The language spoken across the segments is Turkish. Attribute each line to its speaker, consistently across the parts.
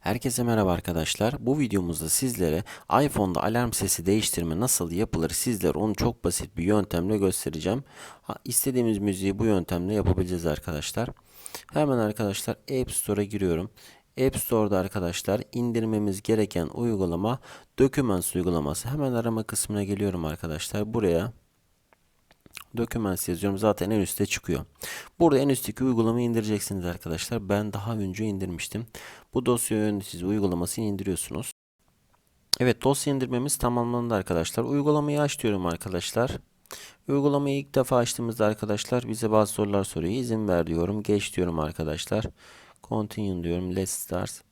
Speaker 1: Herkese merhaba arkadaşlar. Bu videomuzda sizlere iPhone'da alarm sesi değiştirme nasıl yapılır sizlere onu çok basit bir yöntemle göstereceğim. İstediğimiz müziği bu yöntemle yapabileceğiz arkadaşlar. Hemen arkadaşlar App Store'a giriyorum. App Store'da arkadaşlar indirmemiz gereken uygulama Documents uygulaması. Hemen arama kısmına geliyorum arkadaşlar. Buraya Documents yazıyorum. Zaten en üstte çıkıyor. Burada en üstteki uygulamayı indireceksiniz arkadaşlar. Ben daha önce indirmiştim. Bu dosya yöneticisi uygulamasını indiriyorsunuz. Evet dosya indirmemiz tamamlandı arkadaşlar. Uygulamayı aç diyorum arkadaşlar. Uygulamayı ilk defa açtığımızda arkadaşlar bize bazı sorular soruyor. İzin ver diyorum. Geç diyorum arkadaşlar. Continue diyorum. Let's start.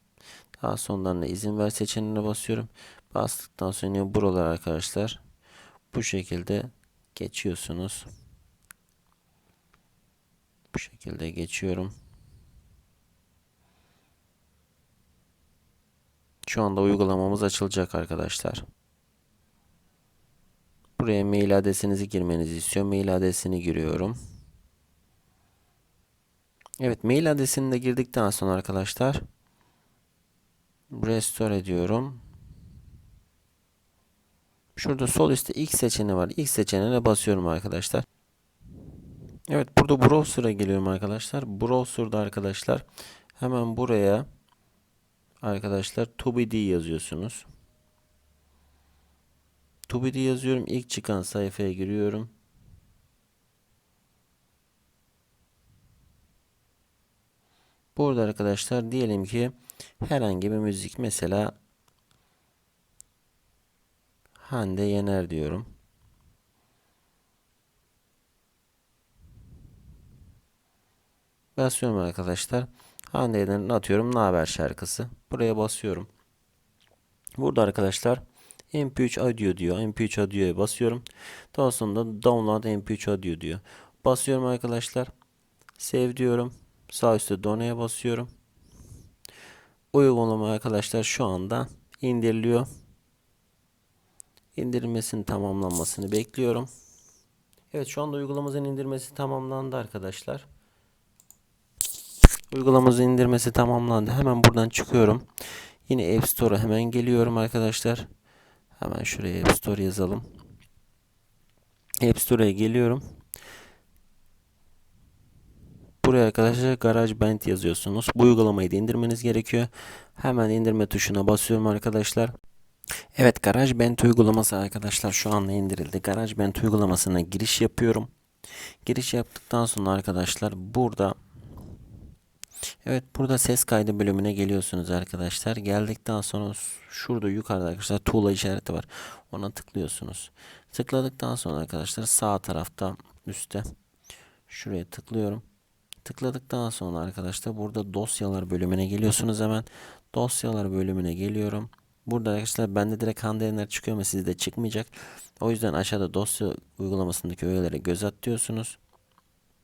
Speaker 1: Daha sonradan da izin ver seçeneğine basıyorum. Bastıktan sonra buralar arkadaşlar bu şekilde geçiyorsunuz. Bu şekilde geçiyorum. Şu anda uygulamamız açılacak arkadaşlar. Buraya mail adresinizi girmenizi istiyor. Mail adresini giriyorum. Evet mail adresini de girdikten sonra arkadaşlar restore ediyorum. Şurada sol üstte ilk seçeneği var. İlk seçeneğine basıyorum arkadaşlar. Evet burada browser'a geliyorum arkadaşlar. Browser'da arkadaşlar hemen buraya arkadaşlar TubeD yazıyorsunuz. TubeD yazıyorum. İlk çıkan sayfaya giriyorum. Burada arkadaşlar diyelim ki herhangi bir müzik mesela Hande Yener diyorum. Basıyorum arkadaşlar. Hande Yener'in atıyorum ne haber şarkısı. Buraya basıyorum. Burada arkadaşlar MP3 audio diyor. MP3 audio'ya basıyorum. Daha sonra download MP3 audio diyor. Basıyorum arkadaşlar. Save diyorum. Sağ üstte doneye basıyorum. Uygulama arkadaşlar şu anda indiriliyor. İndirilmesinin tamamlanmasını bekliyorum. Evet şu anda uygulamamızın indirmesi tamamlandı arkadaşlar. Uygulamamızın indirmesi tamamlandı. Hemen buradan çıkıyorum. Yine App Store'a hemen geliyorum arkadaşlar. Hemen şuraya App Store yazalım. App Store'a geliyorum. Buraya arkadaşlar GarageBand yazıyorsunuz. Bu uygulamayı da indirmeniz gerekiyor. Hemen indirme tuşuna basıyorum arkadaşlar. Evet GarageBand uygulaması arkadaşlar şu anda indirildi. GarageBand uygulamasına giriş yapıyorum. Giriş yaptıktan sonra arkadaşlar burada Evet burada ses kaydı bölümüne geliyorsunuz arkadaşlar. Geldikten sonra şurada yukarıda arkadaşlar tuğla işareti var. Ona tıklıyorsunuz. Tıkladıktan sonra arkadaşlar sağ tarafta üstte şuraya tıklıyorum. Tıkladıktan sonra arkadaşlar burada dosyalar bölümüne geliyorsunuz hemen. Dosyalar bölümüne geliyorum. Burada arkadaşlar bende direkt Hande çıkıyor ama sizde çıkmayacak. O yüzden aşağıda dosya uygulamasındaki öğelere göz at diyorsunuz.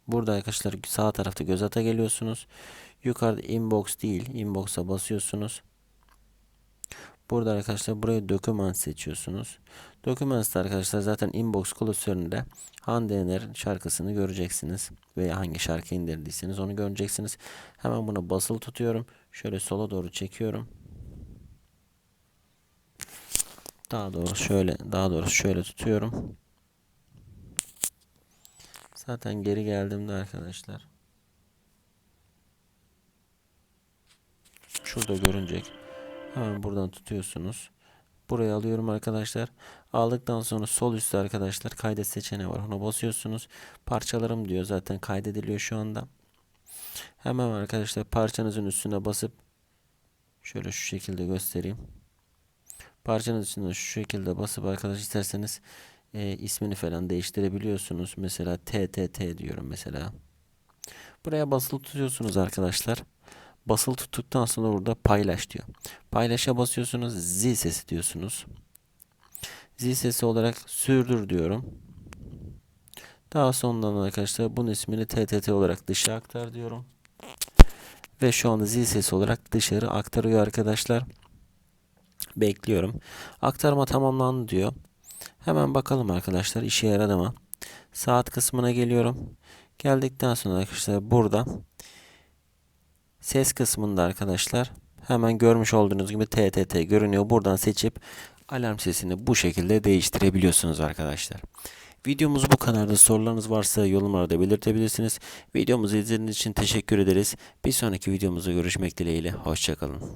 Speaker 1: Burada arkadaşlar sağ tarafta göz ata geliyorsunuz. Yukarıda inbox değil inbox'a basıyorsunuz. Burada arkadaşlar buraya Documents seçiyorsunuz. Documents'ta arkadaşlar zaten inbox klasöründe Hande şarkısını göreceksiniz. Veya hangi şarkı indirdiyseniz onu göreceksiniz. Hemen buna basılı tutuyorum. Şöyle sola doğru çekiyorum. Daha doğrusu şöyle, daha doğrusu şöyle tutuyorum. Zaten geri geldiğimde arkadaşlar şurada görünecek. Hemen buradan tutuyorsunuz. Buraya alıyorum arkadaşlar. Aldıktan sonra sol üstte arkadaşlar kaydet seçeneği var. Ona basıyorsunuz. Parçalarım diyor zaten kaydediliyor şu anda. Hemen arkadaşlar parçanızın üstüne basıp şöyle şu şekilde göstereyim. Parçanız üstüne şu şekilde basıp arkadaş isterseniz e, ismini falan değiştirebiliyorsunuz. Mesela TTT diyorum mesela. Buraya basılı tutuyorsunuz arkadaşlar. Basılı tuttuktan sonra burada paylaş diyor. Paylaşa basıyorsunuz. Zil sesi diyorsunuz. Zil sesi olarak sürdür diyorum. Daha sonradan arkadaşlar bunun ismini TTT olarak dışa aktar diyorum. Ve şu anda zil sesi olarak dışarı aktarıyor arkadaşlar. Bekliyorum. Aktarma tamamlandı diyor. Hemen bakalım arkadaşlar işe yaradı mı? Saat kısmına geliyorum. Geldikten sonra arkadaşlar burada ses kısmında arkadaşlar Hemen görmüş olduğunuz gibi TTT görünüyor. Buradan seçip alarm sesini bu şekilde değiştirebiliyorsunuz arkadaşlar. Videomuz bu kadardı. Sorularınız varsa yorumlarda belirtebilirsiniz. Videomuzu izlediğiniz için teşekkür ederiz. Bir sonraki videomuzda görüşmek dileğiyle. Hoşçakalın.